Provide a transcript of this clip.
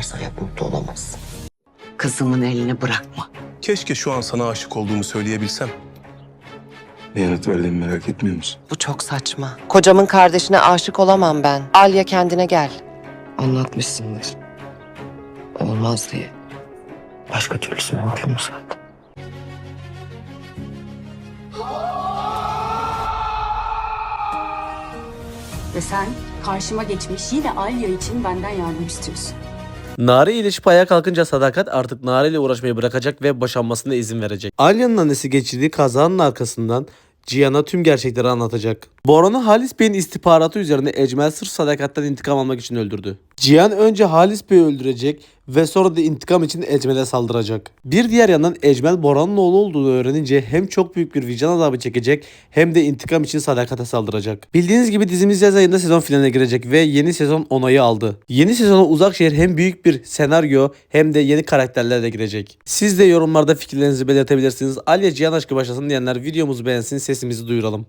yaparsan yap mutlu olamazsın. Kızımın elini bırakma. Keşke şu an sana aşık olduğumu söyleyebilsem. Ne yanıt verdiğimi merak etmiyor musun? Bu çok saçma. Kocamın kardeşine aşık olamam ben. Alya kendine gel. Anlatmışsındır. Olmaz diye. Başka türlüsü mümkün mü zaten? Ve sen karşıma geçmiş yine Alya için benden yardım istiyorsun. Nare iyileşip ayağa kalkınca Sadakat artık Nare ile uğraşmayı bırakacak ve boşanmasına izin verecek. Alya'nın annesi geçirdiği kazanın arkasından Cihan'a tüm gerçekleri anlatacak. Boran'ı Halis Bey'in istihbaratı üzerine Ecmel sırf sadakatten intikam almak için öldürdü. Cihan önce Halis Bey'i öldürecek ve sonra da intikam için Ecmel'e saldıracak. Bir diğer yandan Ecmel Boran'ın oğlu olduğunu öğrenince hem çok büyük bir vicdan azabı çekecek hem de intikam için sadakate saldıracak. Bildiğiniz gibi dizimiz yaz ayında sezon finaline girecek ve yeni sezon onayı aldı. Yeni sezona Uzak Şehir hem büyük bir senaryo hem de yeni karakterlerle girecek. Siz de yorumlarda fikirlerinizi belirtebilirsiniz. Alya Cihan aşkı başlasın diyenler videomuzu beğensin sesimizi duyuralım.